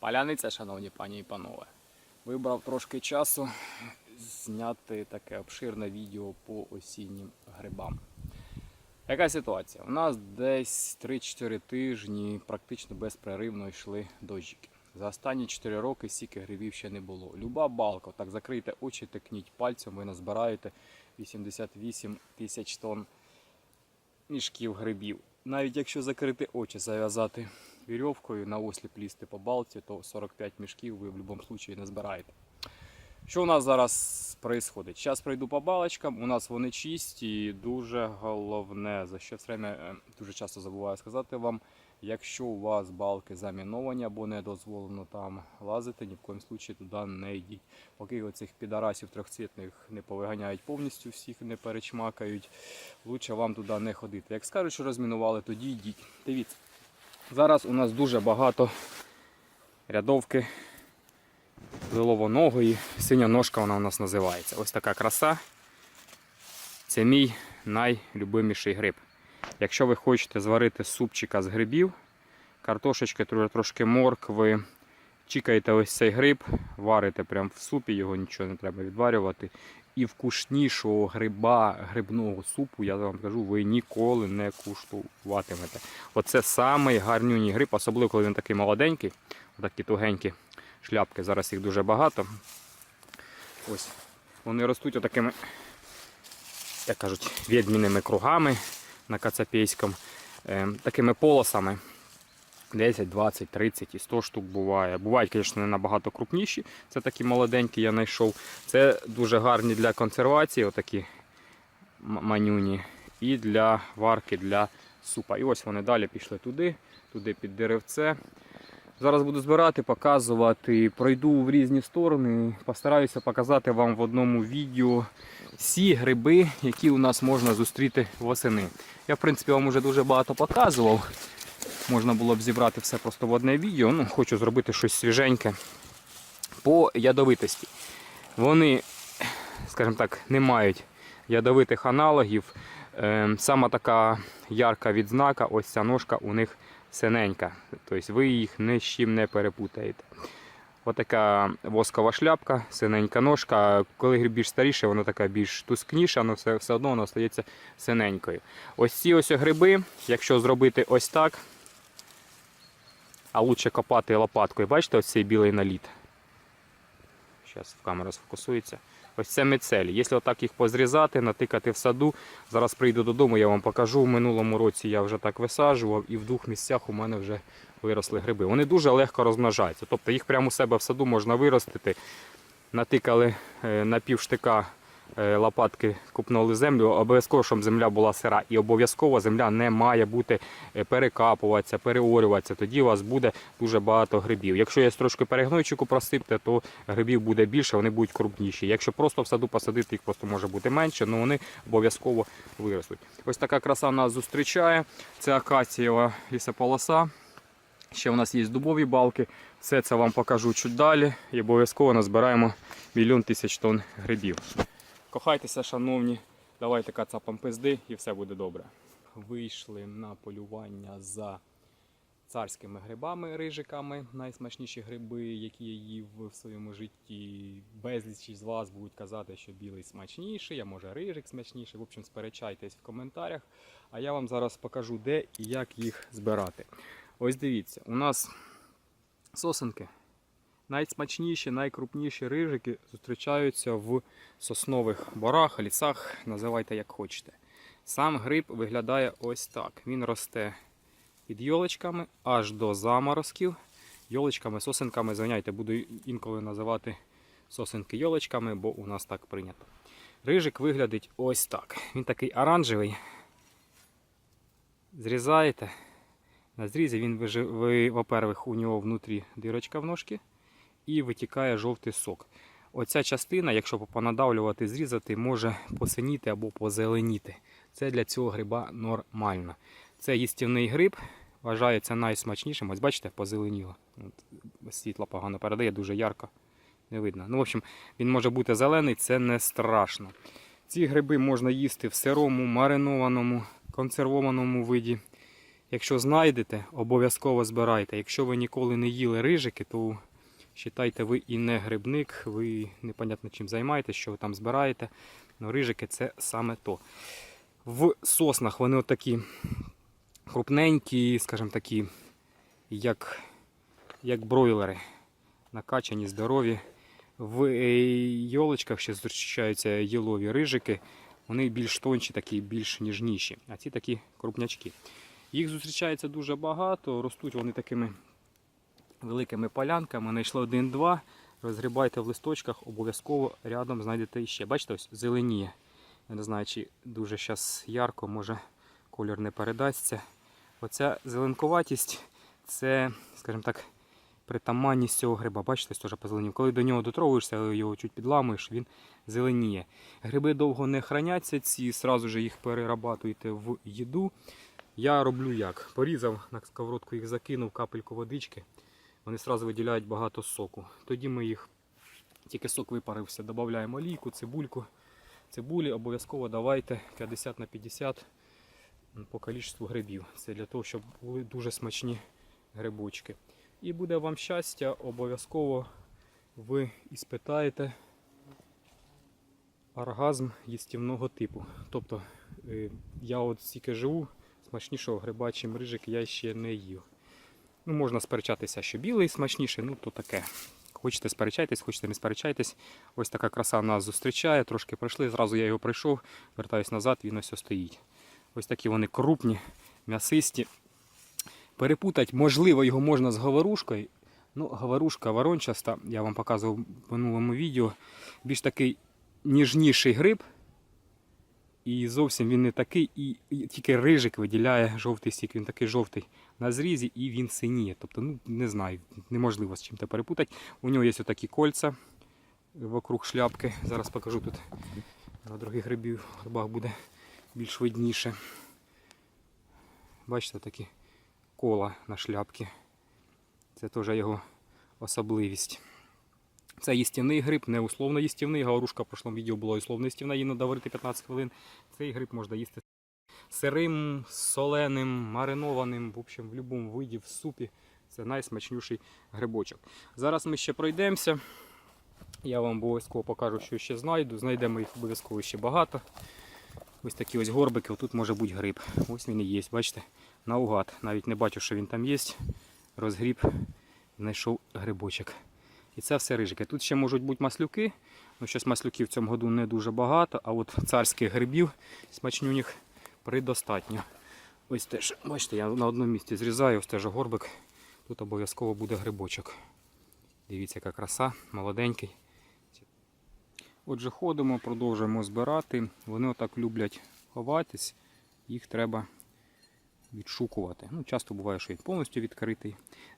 Паляниця, шановні пані і панове. Вибрав трошки часу зняти таке обширне відео по осіннім грибам. Яка ситуація? У нас десь 3-4 тижні практично безперервно йшли дощики. За останні 4 роки стільки грибів ще не було. Люба балка, так закрийте очі, тикніть пальцем, ви назбираєте 88 тисяч тонн мішків грибів. Навіть якщо закрити очі, зав'язати вірьовкою на осліп лізти по балці, то 45 мішків ви в будь-якому випадку не збираєте. Що у нас зараз відбувається? Зараз пройду по балочкам, у нас вони чисті і дуже головне, за що все время е, дуже часто забуваю сказати вам, якщо у вас балки заміновані або не дозволено там лазити, ні в коїм случаї туди не йдіть. Поки оцих підарасів трьохцвітних не повиганяють повністю, всіх не перечмакають, лучше вам туди не ходити. Як скажуть, що розмінували, тоді йдіть. Дивіться, зараз у нас дуже багато рядовки лиловоногої, синя ножка вона у нас називається. Ось така краса. Це мій найлюбиміший гриб. Якщо ви хочете зварити супчика з грибів, картошечки, трошки моркви, чікаєте ось цей гриб, варите прямо в супі, його нічого не треба відварювати. І вкуснішого гриба, грибного супу, я вам кажу, ви ніколи не куштуватимете. Оце самий гарнюній гриб, особливо коли він такий молоденький, такі тугенькі шляпки. Зараз їх дуже багато. Ось. Вони ростуть отакими, як кажуть, відмінними кругами на кацапейському, е, такими полосами. 10, 20, 30 і 100 штук буває. Бувають, звісно, набагато крупніші. Це такі молоденькі я знайшов. Це дуже гарні для консервації, отакі манюні. І для варки, для супа. І ось вони далі пішли туди, туди під деревце. Зараз буду збирати, показувати, пройду в різні сторони. Постараюся показати вам в одному відео всі гриби, які у нас можна зустріти восени. Я, в принципі, вам вже дуже багато показував. Можна було б зібрати все просто в одне відео. Ну, хочу зробити щось свіженьке. По ядовитості. Вони, скажімо так, не мають ядовитих аналогів. Ем, Сама така ярка відзнака, ось ця ножка у них синенька. Тобто ви їх ні з чим не перепутаєте. Отака воскова шляпка, синенька ножка. Коли гриб більш старіше, вона така більш тускніша, але все, все одно вона стається синенькою. Ось ці ось гриби, якщо зробити ось так, а лучше копати лопаткою, бачите, ось цей білий наліт. Зараз в камера сфокусується. Ось це мицелі. Якщо отак їх позрізати, натикати в саду, зараз прийду додому, я вам покажу. В минулому році я вже так висаджував і в двох місцях у мене вже виросли гриби. Вони дуже легко розмножаються. Тобто їх прямо у себе в саду можна виростити. Натикали е, на півштика е, лопатки, купнули землю. Обов'язково, щоб земля була сира. І обов'язково земля не має бути е, перекапуватися, переорюватися. Тоді у вас буде дуже багато грибів. Якщо є трошки перегнойчику просипте, то грибів буде більше, вони будуть крупніші. Якщо просто в саду посадити, їх просто може бути менше, але вони обов'язково виростуть. Ось така краса нас зустрічає. Це акацієва лісополоса. Ще у нас є дубові балки. Все це вам покажу чуть далі. І обов'язково назбираємо мільйон тисяч тонн грибів. Кохайтеся, шановні, давайте кацапам пизди і все буде добре. Вийшли на полювання за царськими грибами, рижиками. Найсмачніші гриби, які я їв в своєму житті. Безліч з вас будуть казати, що білий смачніший, а може рижик смачніший. В общем, сперечайтесь в коментарях. А я вам зараз покажу, де і як їх збирати. Ось дивіться, у нас сосенки. Найсмачніші, найкрупніші рижики зустрічаються в соснових борах, лісах, називайте як хочете. Сам гриб виглядає ось так. Він росте під йолочками аж до заморозків. Йолочками, сосенками, звиняйте, буду інколи називати сосенки йолочками, бо у нас так прийнято. Рижик виглядить ось так. Він такий оранжевий. Зрізаєте. На зрізі він, во-первых, у нього внутрі дирочка в ножки і витікає жовтий сок. Оця частина, якщо понадавлювати, зрізати, може посиніти або позеленіти. Це для цього гриба нормально. Це їстівний гриб, вважається найсмачнішим. Ось бачите, позеленіло. От, Світло погано передає, дуже ярко. Не видно. Ну, в общем, він може бути зелений, це не страшно. Ці гриби можна їсти в сирому, маринованому, консервованому виді. Якщо знайдете, обов'язково збирайте. Якщо ви ніколи не їли рижики, то вважайте, ви і не грибник, ви непонятно чим займаєтесь, що ви там збираєте. Но рижики це саме то. В соснах вони отакі крупненькі, скажімо такі, як, як бройлери. Накачані, здорові. В е, йолочках ще зустрічаються єлові рижики. Вони більш тонші, такі, більш ніжніші. А ці такі крупнячки. Їх зустрічається дуже багато, ростуть вони такими великими полянками. Знайшли один-два. Розгрібайте в листочках, обов'язково рядом знайдете іще. Бачите, ось зеленіє. Я не знаю, чи дуже зараз ярко, може колір не передасться. Оця зеленкуватість це, скажімо так, притаманність цього гриба. Бачите, теж позеленів. Коли до нього дотровуєшся, його чуть підламуєш, він зеленіє. Гриби довго не храняться, ці сразу же їх перерабатуєте в їду. Я роблю як? Порізав на сковородку їх закинув, капельку водички. Вони сразу виділяють багато соку. Тоді ми їх, тільки сок випарився, додаємо олійку, цибульку. Цибулі обов'язково давайте 50 на 50 по кількості грибів. Це для того, щоб були дуже смачні грибочки. І буде вам щастя, обов'язково ви іспитаєте оргазм їстівного типу. Тобто е, я от стільки живу, смачнішого гриба, чим рижик, я ще не їв. Ну, можна сперечатися, що білий смачніший, ну то таке. Хочете сперечайтесь, хочете не сперечайтесь. Ось така краса нас зустрічає. Трошки пройшли, зразу я його пройшов, вертаюсь назад, він ось стоїть. Ось такі вони крупні, м'ясисті. Перепутати, можливо, його можна з говорушкою. Ну, говорушка ворончаста, я вам показував в минулому відео. Більш такий ніжніший гриб. І зовсім він не такий, і тільки рижик виділяє жовтий стік, він такий жовтий на зрізі і він синіє. Тобто, ну не знаю, неможливо з чим-то перепутати. У нього є отакі кольця вокруг шляпки. Зараз покажу тут на других грибів, грибах буде більш видніше. Бачите, такі кола на шляпці. Це теж його особливість. Це їстівний гриб, не условно їстівний. Гаворушка в прошлому відео була условно їстівна, її треба варити 15 хвилин. Цей гриб можна їсти сирим, соленим, маринованим, в общем, в будь-якому виді, в супі. Це найсмачніший грибочок. Зараз ми ще пройдемося. Я вам обов'язково покажу, що ще знайду. Знайдемо їх обов'язково ще багато. Ось такі ось горбики, тут може бути гриб. Ось він і є, бачите, наугад. Навіть не бачу, що він там є. Розгріб, знайшов грибочок. І це все рижики. Тут ще можуть бути маслюки. Ну, щось маслюків в цьому году не дуже багато, а от царських грибів смачнюніх предостатньо. Ось теж, бачите, я на одному місці зрізаю, ось теж горбик. Тут обов'язково буде грибочок. Дивіться, яка краса, молоденький. Отже, ходимо, продовжуємо збирати. Вони отак люблять ховатись, їх треба відшукувати. Ну, часто буває, що він повністю відкритий.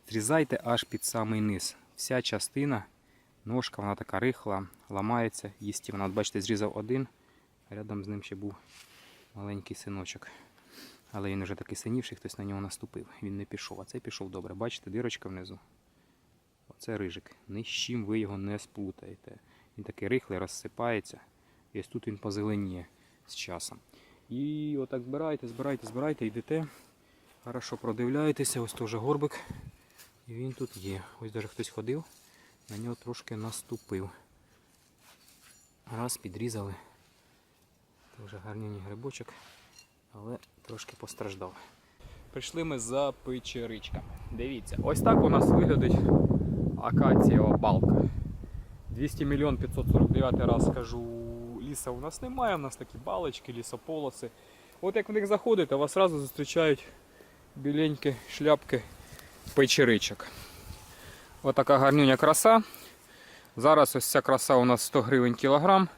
Зрізайте аж під самий низ. Вся частина, ножка, вона така рихла, ламається, їсті. Вона, бачите, зрізав один, рядом з ним ще був маленький синочок. Але він вже такий синівший, хтось на нього наступив. Він не пішов, а цей пішов добре. Бачите, дирочка внизу. Оце рижик. Ні з чим ви його не сплутаєте. Він такий рихлий, розсипається. І ось тут він позеленіє з часом. І отак збирайте, збирайте, збирайте, йдете. Хорошо продивляєтеся, ось теж горбик. І він тут є. Ось навіть хтось ходив, на нього трошки наступив. Раз, підрізали. Дуже гарненький грибочок, але трошки постраждав. Прийшли ми за печеричками. Дивіться, ось так у нас виглядить акацієва балка. 200 мільйон 549 раз кажу, ліса у нас немає, у нас такі балочки, лісополоси. От як в них заходите, вас одразу зустрічають біленькі шляпки печеричок. Отака гарнюня краса. Зараз ось ця краса у нас 100 гривень кілограм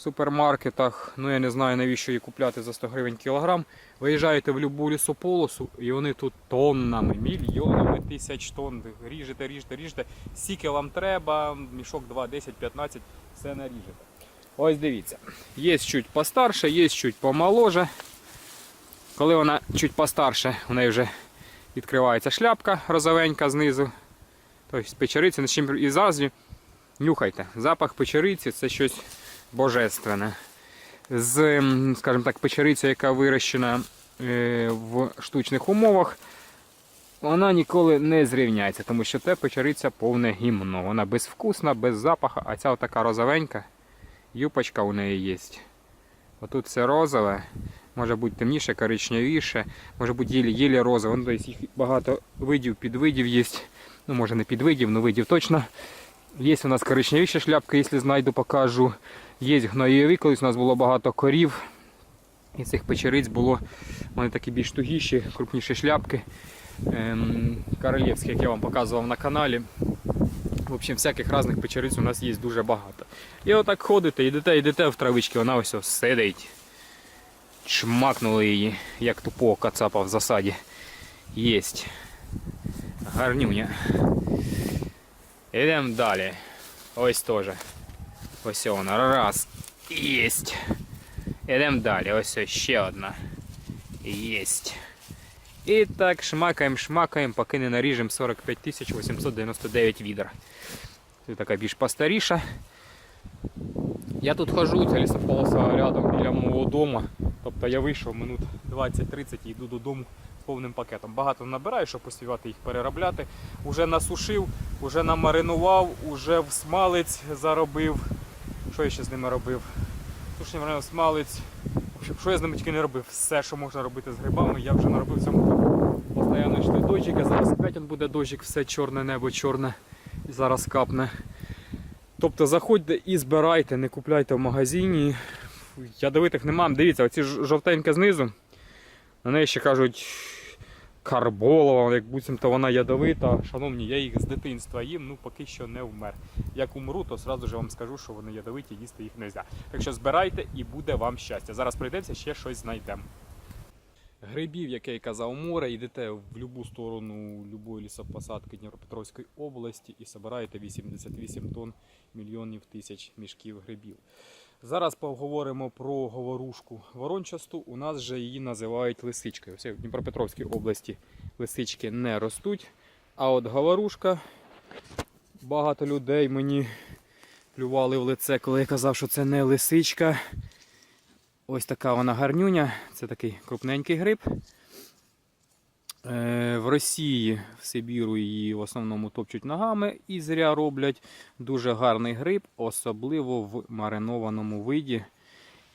супермаркетах. Ну я не знаю навіщо її купляти за 100 гривень кілограм. Виїжджаєте в будь-яку лісополосу і вони тут тоннами, мільйонами тисяч тонн. Ріжете, ріжете, ріжете. Скільки вам треба, мішок 2, 10, 15, все наріжете. Ось дивіться. Є чуть постарше, є чуть помоложе. Коли вона чуть постарше, у неї вже відкривається шляпка розовенька знизу. Тобто печериці, над чим і завжди нюхайте. Запах печериці це щось божественне. З, скажімо так, печериця, яка вирощена е, в штучних умовах, вона ніколи не зрівняється, тому що те печериця повне гімно. Вона безвкусна, без запаху, а ця така розовенька, юпочка у неї є. Отут все розове, може бути темніше, коричневіше, може бути єлі-єлі розове. Ну, тобто їх багато видів, підвидів є. Ну, може не підвидів, але видів точно. Є у нас коричневіші шляпки, якщо знайду, покажу. Є гноєві, колись у нас було багато корів. І цих печериць було вони такі більш тугіші, крупніші шляпки. Ем, королівські, як я вам показував на каналі. В общем, всяких різних печериць у нас є дуже багато. І отак ходите, йдете, йдете в травички, вона ось ось сидить. Чмакнули її, як тупого кацапа в засаді. Єсть. Гарнюня. Йдемо далі. Ось теж. Ось вона. Раз. Єсть. Йдемо далі. Ось ось ще одна. Єсть. І так шмакаємо, шмакаємо, поки не наріжемо 45 899 відер. Це така більш постаріша. Я тут хожу, ця лісополоса рядом біля мого дому. Тобто я вийшов минут 20-30 і йду додому повним пакетом. Багато набираю, щоб поспівати їх переробляти. Уже насушив, уже намаринував, уже в смалець заробив. Що я ще з ними робив? Сушні варено смалець. Що я з ними тільки не робив? Все, що можна робити з грибами, я вже наробив цьому. Постоянно йшли дощики, зараз опять он буде дощик, все чорне небо, чорне. І зараз капне. Тобто заходьте і збирайте, не купляйте в магазині. Ядовитих немає. Дивіться, оці жовтеньке знизу. На неї ще кажуть карболова, як буцімто вона ядовита. Шановні, я їх з дитинства їм, ну поки що не вмер. Як умру, то одразу ж вам скажу, що вони ядовиті, їсти їх не можна. Так що збирайте і буде вам щастя. Зараз прийдемося, ще щось знайдемо. Грибів, як я й казав, море, йдете в будь-яку сторону любої лісопосадки Дніпропетровської області і збираєте 88 тонн мільйонів тисяч мішків грибів. Зараз поговоримо про говорушку ворончасту. У нас же її називають лисичкою. Все, в Дніпропетровській області лисички не ростуть. А от говорушка, багато людей мені плювали в лице, коли я казав, що це не лисичка. Ось така вона гарнюня. Це такий крупненький гриб. Е, В Росії, в Сибіру її в основному топчуть ногами і зря роблять. Дуже гарний гриб, особливо в маринованому виді.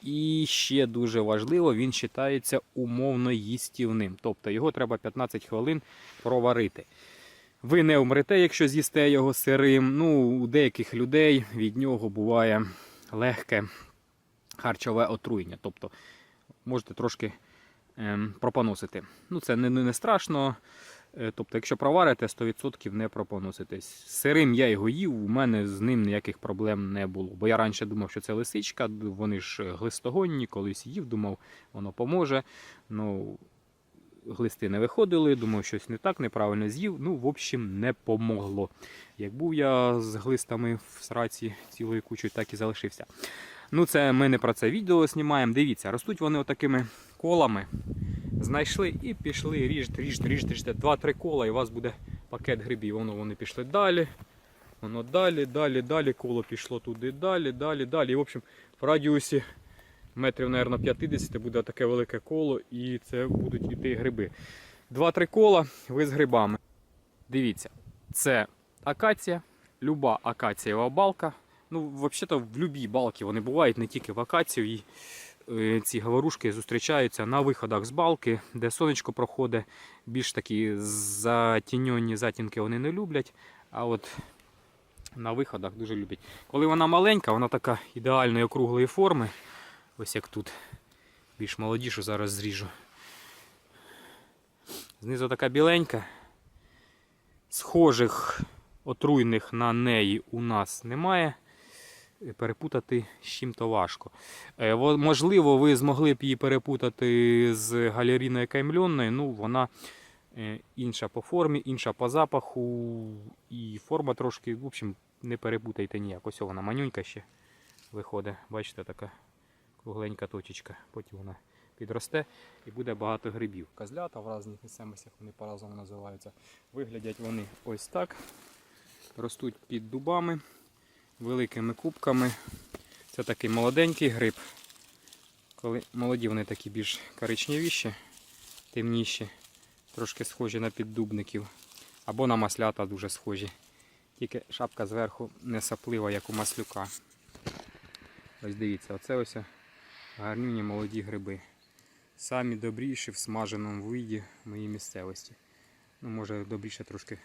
І ще дуже важливо, він вважається умовно їстівним. Тобто його треба 15 хвилин проварити. Ви не вмрете, якщо з'їсте його сирим. Ну, у деяких людей від нього буває легке харчове отруєння. Тобто можете трошки пропоносити. Ну, це не, не страшно. Е, Тобто, якщо проварите, 100% не пропоноситесь. Сирим я його їв, у мене з ним ніяких проблем не було. Бо я раніше думав, що це лисичка, вони ж глистогонні, колись їв, думав, воно поможе. Ну, глисти не виходили, думав, щось не так, неправильно з'їв. Ну, в общем, не помогло. Як був я з глистами в сраці цілою кучою, так і залишився. Ну, це ми не про це відео знімаємо. Дивіться, ростуть вони отакими колами. Знайшли і пішли, ріжте, ріжте, ріжте, ріжте. Два-три кола, і у вас буде пакет грибів. Воно вони пішли далі. Воно далі, далі, далі, коло пішло туди, далі, далі, далі. І, в общем, в радіусі метрів, мабуть, 50 буде таке велике коло, і це будуть іти гриби. Два-три кола, ви з грибами. Дивіться, це акація, люба акацієва балка. Ну, взагалі-то в будь-якій балки вони бувають, не тільки в акацію. І е, ці говорушки зустрічаються на виходах з балки, де сонечко проходить. Більш такі затіньонні затінки вони не люблять. А от на виходах дуже люблять. Коли вона маленька, вона така ідеальної округлої форми. Ось як тут. Більш молодішу зараз зріжу. Знизу така біленька. Схожих отруйних на неї у нас немає. Перепутати з чим-то важко. Е, Можливо, ви змогли б її перепутати з галеріною каймльонною, ну вона е, інша по формі, інша по запаху і форма трошки, в общем, не перепутайте ніяк. Ось вона манюнька ще виходить. Бачите, така кругленька точечка. Потім вона підросте і буде багато грибів. Козлята в різних місцевостях вони по-разному називаються. Виглядять вони ось так. Ростуть під дубами, великими кубками. Це такий молоденький гриб. Коли молоді вони такі більш коричневіші, темніші, трошки схожі на піддубників. Або на маслята дуже схожі. Тільки шапка зверху не саплива, як у маслюка. Ось дивіться, оце ось гарнюні молоді гриби. Самі добріші в смаженому виді в моїй місцевості. Ну, може добріше трошки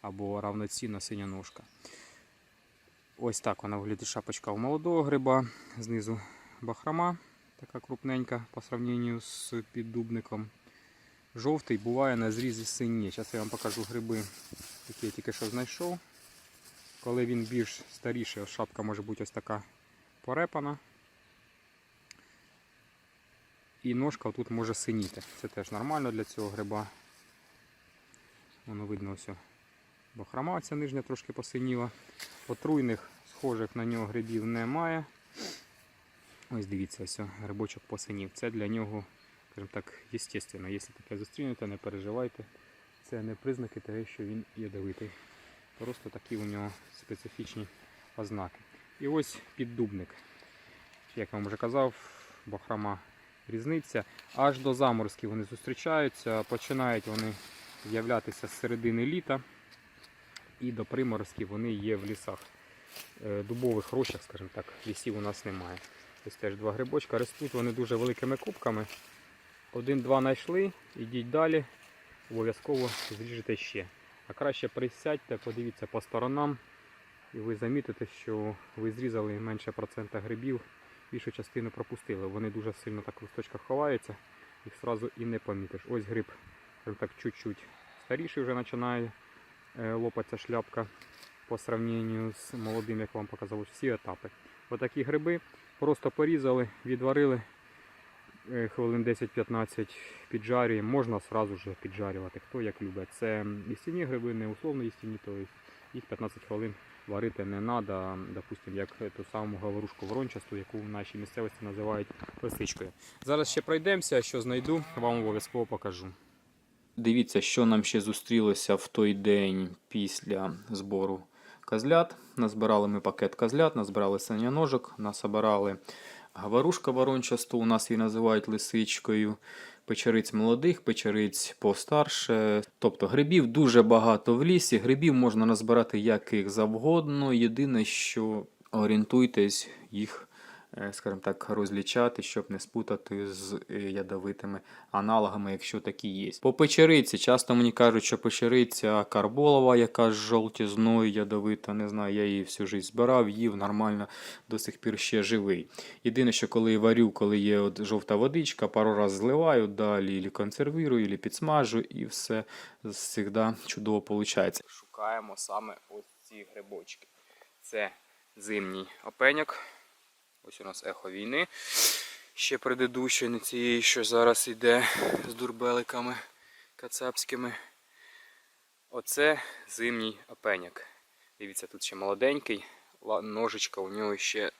або равноцінна синя ножка. Ось так вона виглядає шапочка у молодого гриба. Знизу бахрома, така крупненька по сравненню з піддубником. Жовтий буває на зрізі сині. Зараз я вам покажу гриби, які я тільки що знайшов. Коли він більш старіший, шапка може бути ось така порепана. І ножка тут може синіти. Це теж нормально для цього гриба. Воно видно ось. Бахрома ця нижня трошки посиніла. Отруйних, схожих на нього грибів немає. Ось дивіться, ось грибочок посинів. Це для нього, скажімо так, естественно. Якщо таке зустрінете, не переживайте. Це не признаки того, що він ядовитий. Просто такі у нього специфічні ознаки. І ось піддубник. Як я вам вже казав, бахрома різниця. Аж до заморозків вони зустрічаються, починають вони з'являтися з середини літа. І до приморозків вони є в лісах. Е, Дубових рощах, скажімо так, лісів у нас немає. Ось теж два грибочка. Ростуть вони дуже великими кубками. Один-два знайшли, ідіть далі, обов'язково зріжете ще. А краще присядьте, подивіться по сторонам, і ви замітите, що ви зрізали менше процента грибів, більшу частину пропустили. Вони дуже сильно так в листочках ховаються, їх одразу і не помітиш. Ось гриб, так, чуть-чуть старіший вже починає е, лопатися шляпка по сравненню з молодим, як вам показалось, всі етапи. Отакі гриби просто порізали, відварили е, хвилин 10-15 піджарюємо. Можна одразу ж піджарювати, хто як любить. Це істинні гриби, не условно істинні, то їх 15 хвилин варити не треба, допустимо, як ту саму говорушку ворончасту, яку в нашій місцевості називають лисичкою. Зараз ще пройдемося, що знайду, вам обов'язково покажу. Дивіться, що нам ще зустрілося в той день після збору козлят. Назбирали ми пакет козлят, назбирали саняножок, насобирали говорушка ворончасту, у нас її називають лисичкою. Печериць молодих, печериць постарше. Тобто грибів дуже багато в лісі. Грибів можна назбирати яких завгодно. Єдине, що орієнтуйтесь їх, скажімо так, розлічати, щоб не спутати з е, ядовитими аналогами, якщо такі є. По печериці часто мені кажуть, що печериця карболова, яка з жовтізною ядовита, не знаю, я її всю життя збирав, їв нормально, до сих пір ще живий. Єдине, що коли варю, коли є от жовта водичка, пару раз зливаю, далі ілі консервірую, ілі підсмажу, і все завжди чудово виходить. Шукаємо саме ось ці грибочки. Це зимній опеньок. Ось у нас ехо війни. Ще предыдущої, не цієї, що зараз йде з дурбеликами кацапськими. Оце зимній опеньок. Дивіться, тут ще молоденький, ножичка у нього ще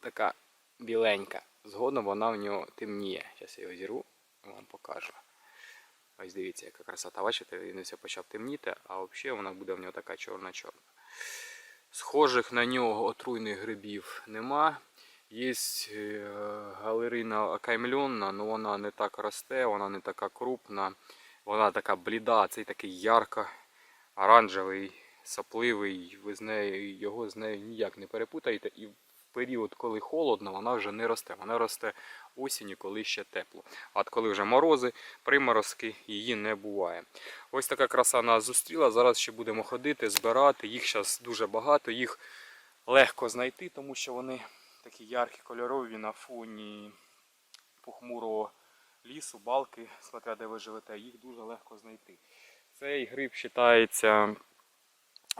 така біленька. Згодом вона в нього темніє. Зараз я його зірву і вам покажу. Ось дивіться, яка красота. Бачите, він ось почав темніти, а взагалі вона буде в нього така чорна-чорна. Схожих на нього отруйних грибів нема. Є е, галерина окаймльонна, але вона не так росте, вона не така крупна, вона така бліда, цей такий ярко оранжевий, сапливий. Ви з нею, його з нею ніяк не перепутаєте. І в період, коли холодно, вона вже не росте. Вона росте осінню, коли ще тепло. А коли вже морози, приморозки, її не буває. Ось така краса нас зустріла. Зараз ще будемо ходити, збирати. Їх зараз дуже багато, їх легко знайти, тому що вони такі яркі, кольорові на фоні похмурого лісу, балки, смотря де ви живете, їх дуже легко знайти. Цей гриб вважається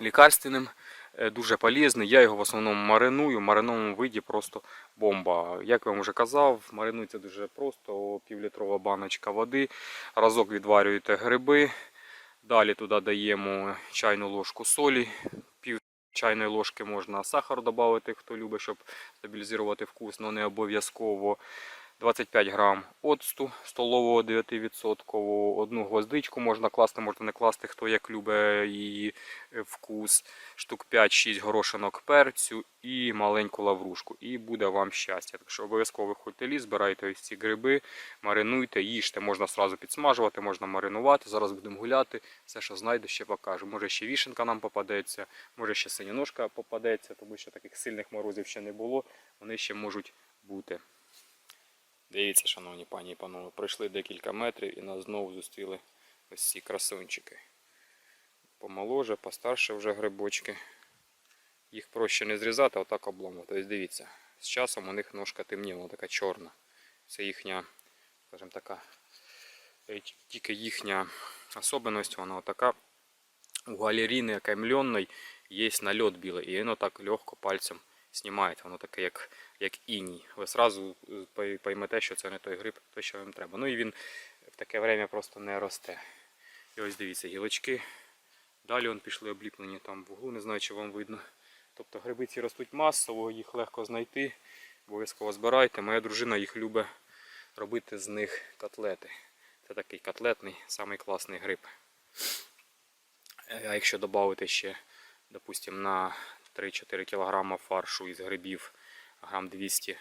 лікарственним, е, дуже полезний. Я його в основному мариную, в мариновому виді просто бомба. Як я вам вже казав, маринується дуже просто, півлітрова баночка води, разок відварюєте гриби, далі туди даємо чайну ложку солі, чайної ложки можна сахар додати, хто любить, щоб стабілізувати вкус, але не обов'язково. 25 грам оцту столового 9%, одну гвоздичку можна класти, можна не класти, хто як любить її е, вкус, штук 5-6 горошинок перцю і маленьку лаврушку. І буде вам щастя. Так що обов'язково виходьте ліс, збирайте ось ці гриби, маринуйте, їжте, можна сразу підсмажувати, можна маринувати. Зараз будемо гуляти. Все, що знайду, ще покажу. Може ще вішенка нам попадеться, може ще синяножка попадеться, тому що таких сильних морозів ще не було. Вони ще можуть бути. Дивіться, шановні пані і панове, пройшли декілька метрів і нас знову зустріли ось ці красунчики. Помоложе, постарше вже грибочки. Їх проще не зрізати, а отак обламувати. Тобто дивіться, з часом у них ножка темніла, така чорна. Це їхня, скажімо така, е, тільки їхня особливість, вона отака. У галеріни камельонної є нальот білий, і воно так легко пальцем знімається. Воно таке, як, як іній. Ви одразу поймете, що це не той гриб, той, що вам треба. Ну і він в таке время просто не росте. І ось дивіться, гілочки. Далі он пішли обліплені там в углу, не знаю, чи вам видно. Тобто гриби ці ростуть масово, їх легко знайти. Обов'язково збирайте. Моя дружина їх любить робити з них котлети. Це такий котлетний, самий класний гриб. Е, А якщо додати ще, допустимо, на 3-4 кг фаршу із грибів, грам 200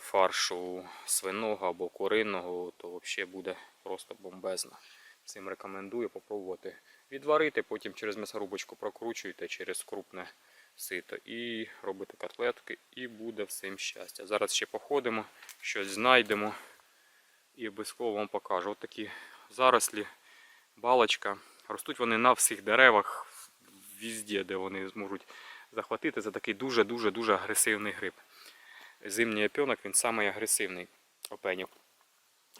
фаршу свиного або куриного, то взагалі буде просто бомбезно. Всім рекомендую попробувати відварити, потім через м'ясорубочку прокручуєте через крупне сито і робите котлетки, і буде всім щастя. Зараз ще походимо, щось знайдемо і обов'язково вам покажу. От такі зарослі, балочка. Ростуть вони на всіх деревах, везде, де вони зможуть захватити. Це такий дуже-дуже-дуже агресивний гриб. Зимній опьонок, він самий агресивний опеньок.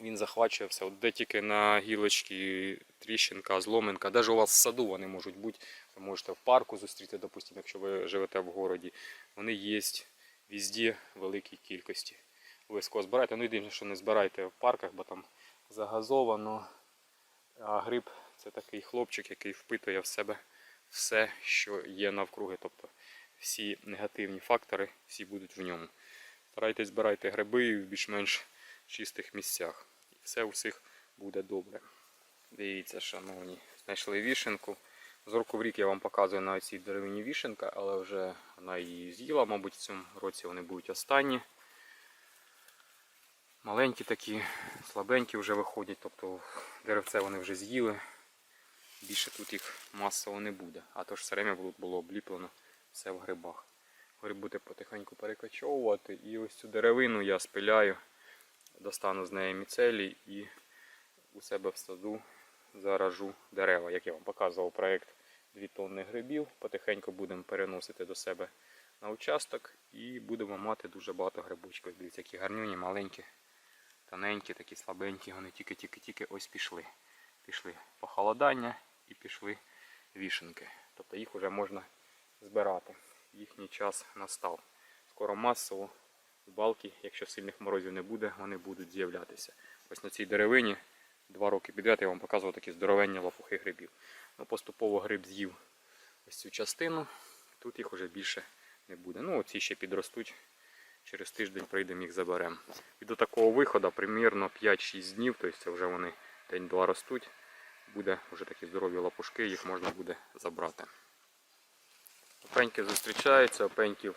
Він захвачує все. От де тільки на гілочці тріщинка, зломинка, навіть у вас в саду вони можуть бути. Ви можете в парку зустріти, допустимо, якщо ви живете в городі. Вони є везде в великій кількості. Обов'язково збирайте. Ну єдине, що не збирайте в парках, бо там загазовано. А гриб це такий хлопчик, який впитує в себе все, що є навкруги. Тобто всі негативні фактори всі будуть в ньому. Старайтесь збирайте гриби в більш-менш чистих місцях. І все у всіх буде добре. Дивіться, шановні, знайшли вішенку. З року в рік я вам показую на цій деревині вішенка, але вже вона її з'їла, мабуть, в цьому році вони будуть останні. Маленькі такі, слабенькі вже виходять, тобто деревце вони вже з'їли. Більше тут їх масово не буде. А то ж все время було, обліплено все в грибах. Гриб буде потихеньку перекочовувати. І ось цю деревину я спиляю, достану з неї міцелій і у себе в саду заражу дерева. Як я вам показував проєкт 2 тонни грибів. Потихеньку будемо переносити до себе на участок і будемо мати дуже багато грибочків. Дивіться, які гарнюні, маленькі, тоненькі, такі слабенькі. Вони тільки-тільки-тільки ось пішли. Пішли похолодання і пішли вішенки. Тобто їх вже можна збирати. Їхній час настав. Скоро масово балки, якщо сильних морозів не буде, вони будуть з'являтися. Ось на цій деревині два роки підряд я вам показував такі здоровенні лопухи грибів. Ну, поступово гриб з'їв ось цю частину, тут їх вже більше не буде. Ну, оці ще підростуть. Через тиждень прийдемо їх заберемо. І до такого виходу примірно 5-6 днів, тобто це вже вони день-два ростуть. Буде вже такі здорові лапушки, їх можна буде забрати. Опеньки зустрічаються, опеньків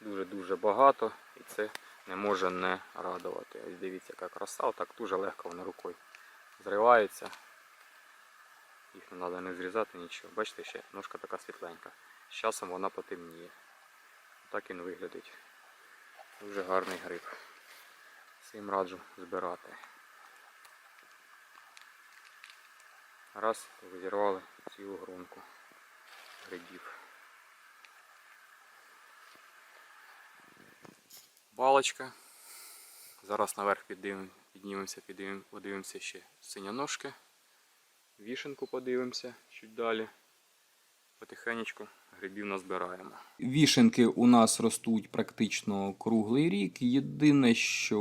дуже-дуже багато і це не може не радувати. Ось дивіться, яка краса, так дуже легко вони рукою зриваються. Їх не треба не зрізати нічого. Бачите, ще ножка така світленька. З часом вона потемніє. Так він виглядить. Дуже гарний гриб. Всім раджу збирати. Раз, розірвали цілу гронку грибів. Балочка. Зараз наверх піднімемося, подивимося ще синяножки. Вішенку подивимося чуть далі. Потихенечку грибів назбираємо. Вішенки у нас ростуть практично круглий рік. Єдине, що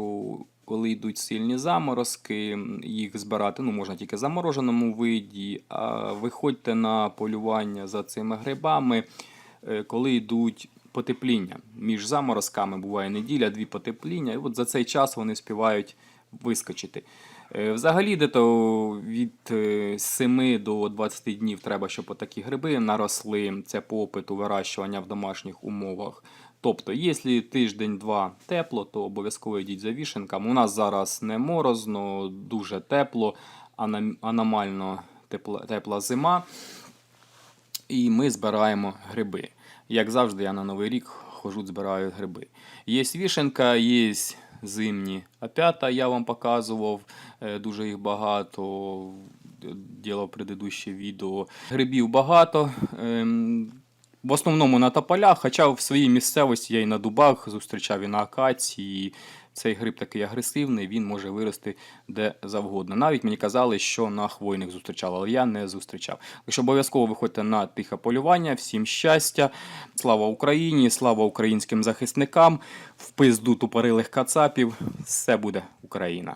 коли йдуть сильні заморозки, їх збирати ну, можна тільки в замороженому виді. А виходьте на полювання за цими грибами, е, коли йдуть потепління. Між заморозками буває неділя, дві потепління, і от за цей час вони співають вискочити. Е, Взагалі, дето від е, 7 до 20 днів треба, щоб отакі гриби наросли. Це попит у вирощування в домашніх умовах. Тобто, якщо тиждень-два тепло, то обов'язково йдіть за вішенками. У нас зараз не морозно, дуже тепло, аномально тепла, тепла зима. І ми збираємо гриби. Як завжди, я на Новий рік хожу, збираю гриби. Є вішенка, є зимні опята, я вам показував, е, дуже їх багато. Діло предыдущее відео. Грибів багато. ем, В основному на тополях, хоча в своїй місцевості я і на дубах зустрічав і на акації. Цей гриб такий агресивний, він може вирости де завгодно. Навіть мені казали, що на хвойних зустрічав, але я не зустрічав. Так що обов'язково виходьте на тихе полювання. Всім щастя, слава Україні, слава українським захисникам, в пизду тупорилих кацапів. Все буде Україна.